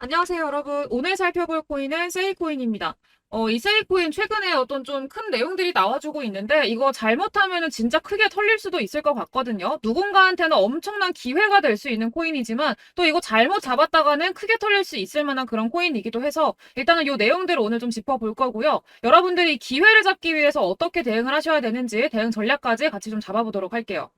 안녕하세요, 여러분. 오늘 살펴볼 코인은 세이코인입니다. 어, 이 세이코인 최근에 어떤 좀 큰 내용들이 나와주고 있는데 이거 잘못하면은 진짜 크게 털릴 수도 있을 것 같거든요. 누군가한테는 엄청난 기회가 될 수 있는 코인이지만 또 이거 잘못 잡았다가는 크게 털릴 수 있을 만한 그런 코인이기도 해서 일단은 이 내용들을 오늘 좀 짚어볼 거고요. 여러분들이 기회를 잡기 위해서 어떻게 대응을 하셔야 되는지 대응 전략까지 같이 좀 잡아보도록 할게요.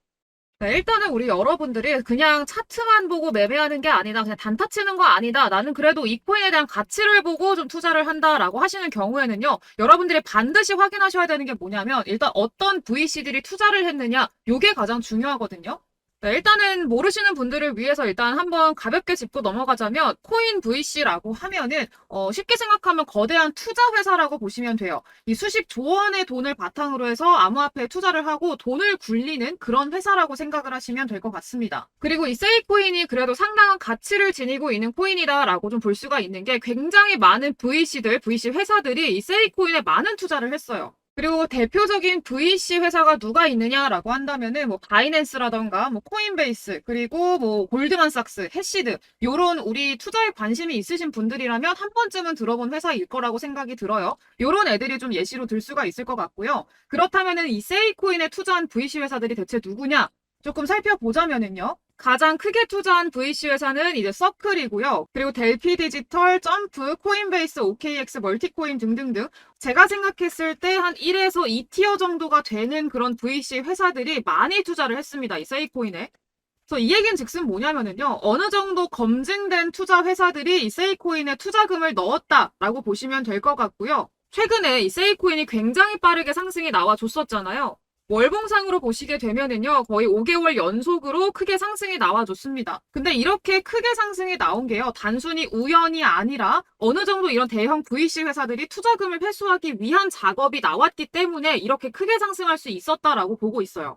네, 일단은 우리 여러분들이 그냥 차트만 보고 매매하는 게 아니다. 그냥 단타 치는 거 아니다. 나는 그래도 이 코인에 대한 가치를 보고 좀 투자를 한다라고 하시는 경우에는요. 여러분들이 반드시 확인하셔야 되는 게 뭐냐면 일단 어떤 VC들이 투자를 했느냐. 요게 가장 중요하거든요. 네, 일단은 모르시는 분들을 위해서 일단 한번 가볍게 짚고 넘어가자면 코인 VC라고 하면은 어, 쉽게 생각하면 거대한 투자 회사라고 보시면 돼요. 이 수십 조 원의 돈을 바탕으로 해서 암호화폐에 투자를 하고 돈을 굴리는 그런 회사라고 생각을 하시면 될 것 같습니다. 그리고 이 세이코인이 그래도 상당한 가치를 지니고 있는 코인이다라고 좀 볼 수가 있는 게 굉장히 많은 VC들, VC 회사들이 이 세이코인에 많은 투자를 했어요. 그리고 대표적인 VC 회사가 누가 있느냐라고 한다면은 뭐 바이낸스라던가 뭐 코인베이스 그리고 뭐 골드만삭스, 해시드 요런 우리 투자에 관심이 있으신 분들이라면 한 번쯤은 들어본 회사일 거라고 생각이 들어요. 요런 애들이 좀 예시로 들 수가 있을 것 같고요. 그렇다면은 이 세이코인에 투자한 VC 회사들이 대체 누구냐? 조금 살펴보자면은요. 가장 크게 투자한 VC 회사는 이제 서클이고요. 그리고 델피 디지털, 점프, 코인베이스, OKX, 멀티코인 등등등. 제가 생각했을 때 한 1에서 2티어 정도가 되는 그런 VC 회사들이 많이 투자를 했습니다. 이 세이코인에. 이 얘기는 즉슨 뭐냐면은요. 어느 정도 검증된 투자 회사들이 이 세이코인에 투자금을 넣었다라고 보시면 될 것 같고요. 최근에 이 세이코인이 굉장히 빠르게 상승이 나와 줬었잖아요. 월봉상으로 보시게 되면은요, 거의 5개월 연속으로 크게 상승이 나와줬습니다. 근데 이렇게 크게 상승이 나온 게요, 단순히 우연이 아니라 어느 정도 이런 대형 VC 회사들이 투자금을 회수하기 위한 작업이 나왔기 때문에 이렇게 크게 상승할 수 있었다라고 보고 있어요.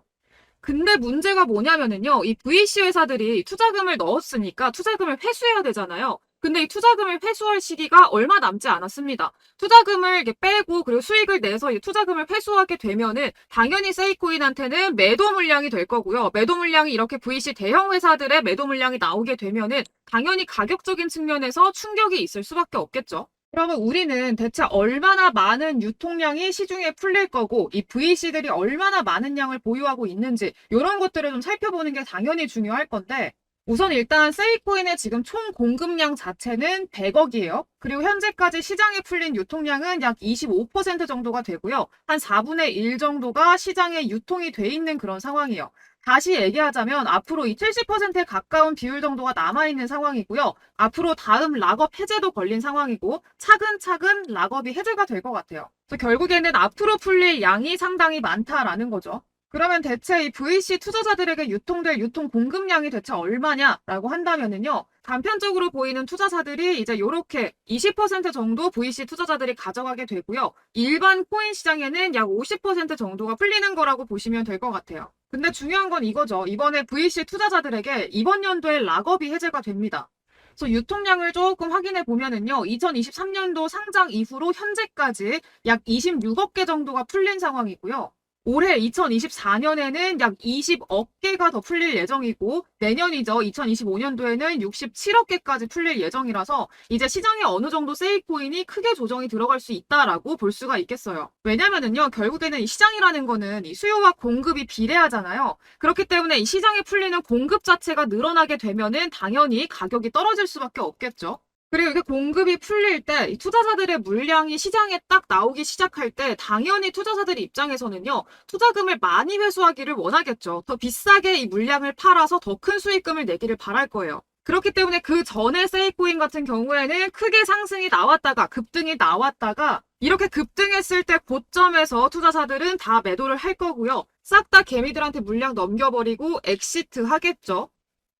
근데 문제가 뭐냐면은요, 이 VC 회사들이 투자금을 넣었으니까 투자금을 회수해야 되잖아요. 근데 이 투자금을 회수할 시기가 얼마 남지 않았습니다. 투자금을 빼고 그리고 수익을 내서 이 투자금을 회수하게 되면은 당연히 세이코인한테는 매도 물량이 될 거고요. 매도 물량이 이렇게 VC 대형 회사들의 매도 물량이 나오게 되면은 당연히 가격적인 측면에서 충격이 있을 수밖에 없겠죠. 그러면 우리는 대체 얼마나 많은 유통량이 시중에 풀릴 거고 이 VC들이 얼마나 많은 양을 보유하고 있는지 이런 것들을 좀 살펴보는 게 당연히 중요할 건데 우선 일단 세이코인의 지금 총 공급량 자체는 100억이에요. 그리고 현재까지 시장에 풀린 유통량은 약 25% 정도가 되고요. 한 4분의 1 정도가 시장에 유통이 돼 있는 그런 상황이에요. 다시 얘기하자면 앞으로 이 70%에 가까운 비율 정도가 남아있는 상황이고요. 앞으로 다음 락업 해제도 걸린 상황이고 차근차근 락업이 해제가 될 것 같아요. 그래서 결국에는 앞으로 풀릴 양이 상당히 많다라는 거죠. 그러면 대체 이 VC 투자자들에게 유통될 유통 공급량이 대체 얼마냐라고 한다면은요. 단편적으로 보이는 투자사들이 이제 이렇게 20% 정도 VC 투자자들이 가져가게 되고요. 일반 코인 시장에는 약 50% 정도가 풀리는 거라고 보시면 될 것 같아요. 근데 중요한 건 이거죠. 이번에 VC 투자자들에게 이번 연도에 락업이 해제가 됩니다. 그래서 유통량을 조금 확인해 보면은요. 2023년도 상장 이후로 현재까지 약 26억 개 정도가 풀린 상황이고요. 올해 2024년에는 약 20억 개가 더 풀릴 예정이고 내년이죠. 2025년도에는 67억 개까지 풀릴 예정이라서 이제 시장에 어느 정도 세이코인이 크게 조정이 들어갈 수 있다라고 볼 수가 있겠어요. 왜냐면은요. 결국에는 이 시장이라는 거는 이 수요와 공급이 비례하잖아요. 그렇기 때문에 이 시장에 풀리는 공급 자체가 늘어나게 되면은 당연히 가격이 떨어질 수밖에 없겠죠. 그리고 이게 공급이 풀릴 때 투자자들의 물량이 시장에 딱 나오기 시작할 때 당연히 투자자들 입장에서는요. 투자금을 많이 회수하기를 원하겠죠. 더 비싸게 이 물량을 팔아서 더 큰 수익금을 내기를 바랄 거예요. 그렇기 때문에 그 전에 세이코인 같은 경우에는 크게 상승이 나왔다가 급등이 나왔다가 이렇게 급등했을 때 고점에서 투자자들은 다 매도를 할 거고요. 싹 다 개미들한테 물량 넘겨버리고 엑시트 하겠죠.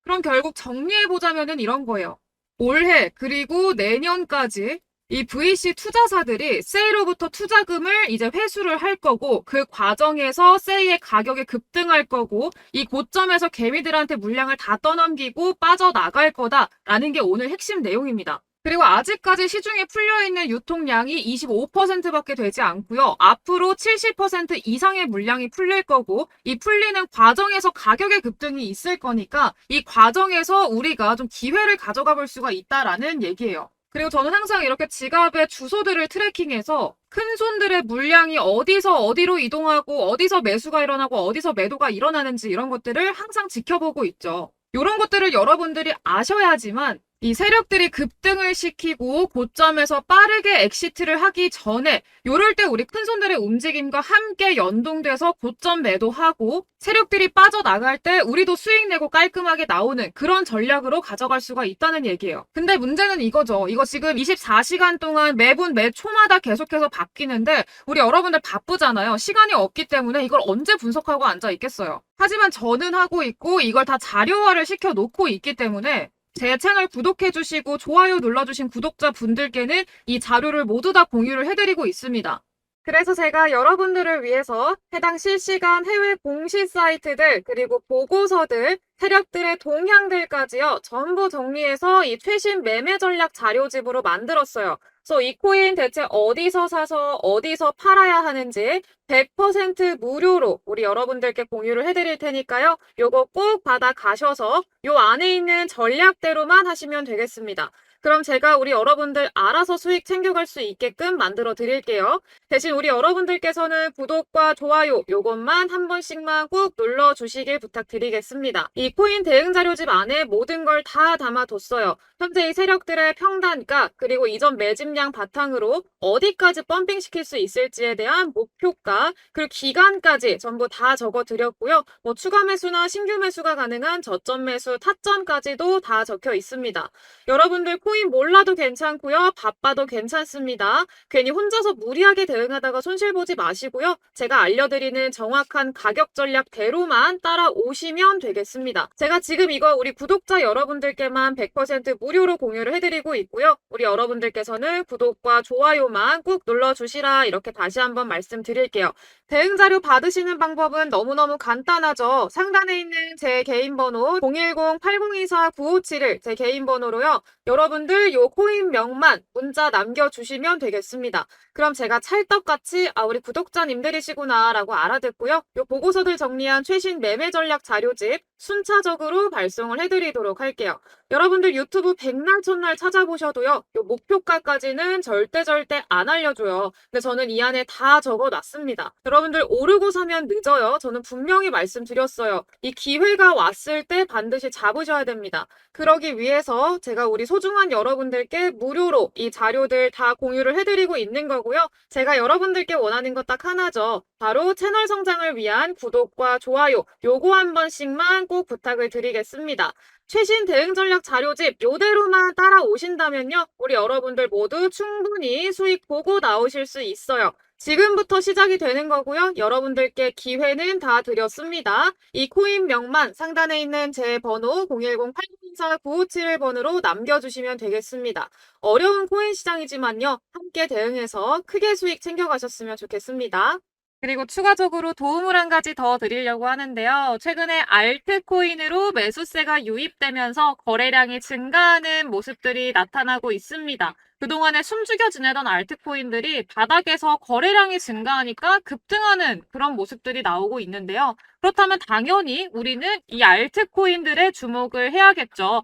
그럼 결국 정리해보자면은 이런 거예요. 올해 그리고 내년까지 이 VC 투자사들이 세이로부터 투자금을 이제 회수를 할 거고 그 과정에서 세이의 가격이 급등할 거고 이 고점에서 개미들한테 물량을 다 떠넘기고 빠져나갈 거다라는 게 오늘 핵심 내용입니다. 그리고 아직까지 시중에 풀려있는 유통량이 25%밖에 되지 않고요. 앞으로 70% 이상의 물량이 풀릴 거고 이 풀리는 과정에서 가격의 급등이 있을 거니까 이 과정에서 우리가 좀 기회를 가져가 볼 수가 있다라는 얘기예요. 그리고 저는 항상 이렇게 지갑의 주소들을 트래킹해서 큰 손들의 물량이 어디서 어디로 이동하고 어디서 매수가 일어나고 어디서 매도가 일어나는지 이런 것들을 항상 지켜보고 있죠. 이런 것들을 여러분들이 아셔야지만 이 세력들이 급등을 시키고 고점에서 빠르게 엑시트를 하기 전에 요럴 때 우리 큰손들의 움직임과 함께 연동돼서 고점 매도하고 세력들이 빠져나갈 때 우리도 수익 내고 깔끔하게 나오는 그런 전략으로 가져갈 수가 있다는 얘기예요. 근데 문제는 이거죠. 이거 지금 24시간 동안 매분 매 초마다 계속해서 바뀌는데 우리 여러분들 바쁘잖아요. 시간이 없기 때문에 이걸 언제 분석하고 앉아 있겠어요. 하지만 저는 하고 있고 이걸 다 자료화를 시켜 놓고 있기 때문에 제 채널 구독해주시고 좋아요 눌러주신 구독자분들께는 이 자료를 모두 다 공유를 해드리고 있습니다. 그래서 제가 여러분들을 위해서 해당 실시간 해외 공시 사이트들 그리고 보고서들 세력들의 동향들까지요 전부 정리해서 이 최신 매매 전략 자료집으로 만들었어요. 그래서 이 코인 대체 어디서 사서 어디서 팔아야 하는지 100% 무료로 우리 여러분들께 공유를 해드릴 테니까요. 요거 꼭 받아 가셔서 요 안에 있는 전략대로만 하시면 되겠습니다. 그럼 제가 우리 여러분들 알아서 수익 챙겨갈 수 있게끔 만들어 드릴게요. 대신 우리 여러분들께서는 구독과 좋아요 요것만 한 번씩만 꾹 눌러 주시길 부탁드리겠습니다. 이 코인 대응 자료집 안에 모든 걸 다 담아뒀어요. 현재 이 세력들의 평단가 그리고 이전 매집량 바탕으로 어디까지 펌핑 시킬 수 있을지에 대한 목표가 그리고 기간까지 전부 다 적어 드렸고요. 뭐 추가 매수나 신규 매수가 가능한 저점 매수 타점까지도 다 적혀 있습니다. 여러분들 코인 몰라도 괜찮고요. 바빠도 괜찮습니다. 괜히 혼자서 무리하게 대응하다가 손실 보지 마시고요. 제가 알려드리는 정확한 가격 전략대로만 따라오시면 되겠습니다. 제가 지금 이거 우리 구독자 여러분들께만 100% 무료로 공유를 해드리고 있고요. 우리 여러분들께서는 구독과 좋아요만 꾹 눌러주시라 이렇게 다시 한번 말씀드릴게요. 대응 자료 받으시는 방법은 너무너무 간단하죠. 상단에 있는 제 개인 번호 010-8024-9571제 개인 번호로요. 여러분 들 요 코인명만 문자 남겨주시면 되겠습니다. 그럼 제가 찰떡같이 아 우리 구독자님들이시구나 라고 알아듣고요. 요 보고서들 정리한 최신 매매 전략 자료집 순차적으로 발송을 해드리도록 할게요. 여러분들 유튜브 백날 첫날 찾아보셔도요. 요 목표가까지는 절대 절대 안 알려줘요. 근데 저는 이 안에 다 적어놨습니다. 여러분들 오르고 사면 늦어요. 저는 분명히 말씀드렸어요. 이 기회가 왔을 때 반드시 잡으셔야 됩니다. 그러기 위해서 제가 우리 소중한 여러분들께 무료로 이 자료들 다 공유를 해드리고 있는 거고요. 제가 여러분들께 원하는 것 딱 하나죠. 바로 채널 성장을 위한 구독과 좋아요 요거 한 번씩만 꼭 부탁을 드리겠습니다. 최신 대응 전략 자료집 요대로만 따라오신다면요. 우리 여러분들 모두 충분히 수익 보고 나오실 수 있어요. 지금부터 시작이 되는 거고요. 여러분들께 기회는 다 드렸습니다. 이 코인 명만 상단에 있는 제 번호 010-804-9571번으로 남겨주시면 되겠습니다. 어려운 코인 시장이지만요. 함께 대응해서 크게 수익 챙겨가셨으면 좋겠습니다. 그리고 추가적으로 도움을 한 가지 더 드리려고 하는데요. 최근에 알트코인으로 매수세가 유입되면서 거래량이 증가하는 모습들이 나타나고 있습니다. 그동안에 숨죽여 지내던 알트코인들이 바닥에서 거래량이 증가하니까 급등하는 그런 모습들이 나오고 있는데요. 그렇다면 당연히 우리는 이 알트코인들의 주목을 해야겠죠.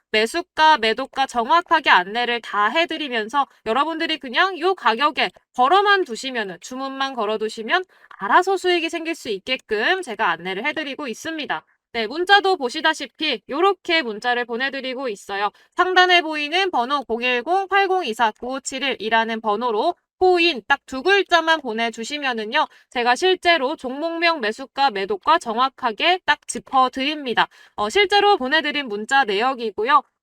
매수가, 매도가 정확하게 안내를 다 해드리면서 여러분들이 그냥 이 가격에 걸어만 두시면 주문만 걸어두시면 알아서 수익이 생길 수 있게끔 제가 안내를 해드리고 있습니다. 네, 문자도 보시다시피 이렇게 문자를 보내드리고 있어요. 상단에 보이는 번호 010-8024-9571이라는 번호로 코인 딱 두 글자만 보내주시면은요, 제가 실제로 종목명 매수가 매도가 정확하게 딱 짚어드립니다. 어, 실제로 보내드린 문자 내역이고요.